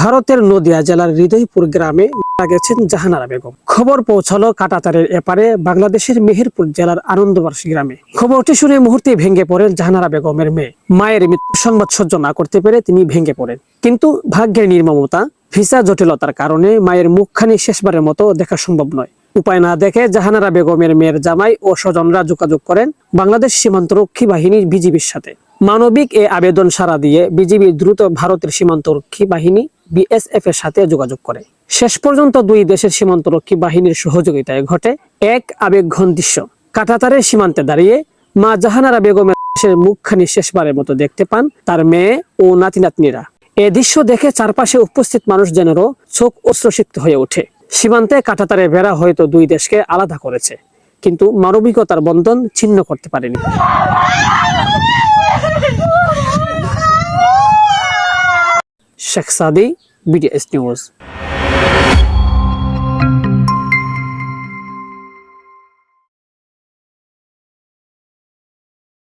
ভারতের নদিয়া জেলার হৃদয়পুর গ্রামে মারা গেছেন জাহানারা বেগম। খবর পৌঁছালো কাটাতারের এপারে বাংলাদেশের মেহেরপুর জেলার আনন্দবার্ষী গ্রামে। খবরটি শুনে মুহূর্তে ভেঙে পড়েন জাহানারা বেগমের মেয়ে। মায়ের মৃত্যু সংবাদ সহ্য না করতে পেরে তিনি ভেঙে পড়েন। কিন্তু ভাগ্যের নির্মমতা, ভিসা জটিলতার কারণে মায়ের মুখখানি শেষবারের মতো দেখা সম্ভব নয়। উপায় না দেখে জাহানারা বেগমের মেয়ের জামাই ও স্বজনরা যোগাযোগ করেন বাংলাদেশ সীমান্তরক্ষী বাহিনী বিজিবির সাথে। মানবিক এ আবেদন সাড়া দিয়ে বিজিবি দ্রুত ভারতের সীমান্তরক্ষী বাহিনী বিএসএফ এর সাথে যোগাযোগ করে। শেষ পর্যন্ত দুই দেশের সীমান্তরক্ষী বাহিনীর সহযোগিতায় ঘটে এক আবেগঘন দৃশ্য। কাটাতারের সীমান্তে দাঁড়িয়ে মা জাহানারা বেগমের মুখখানি শেষবারের মতো দেখতে পান তার মেয়ে ও নাতি নাতনিরা এ দৃশ্য দেখে চারপাশে উপস্থিত মানুষ মানুষজনেরও চোখ অশ্রসিক্ত হয়ে ওঠে। সীমান্তে কাটাতারে বেড়া হয়তো দুই দেশকে আলাদা করেছে, কিন্তু মানবিকতার বন্ধন ছিন্ন করতে পারেনি। Sheikh Sadi BDS news.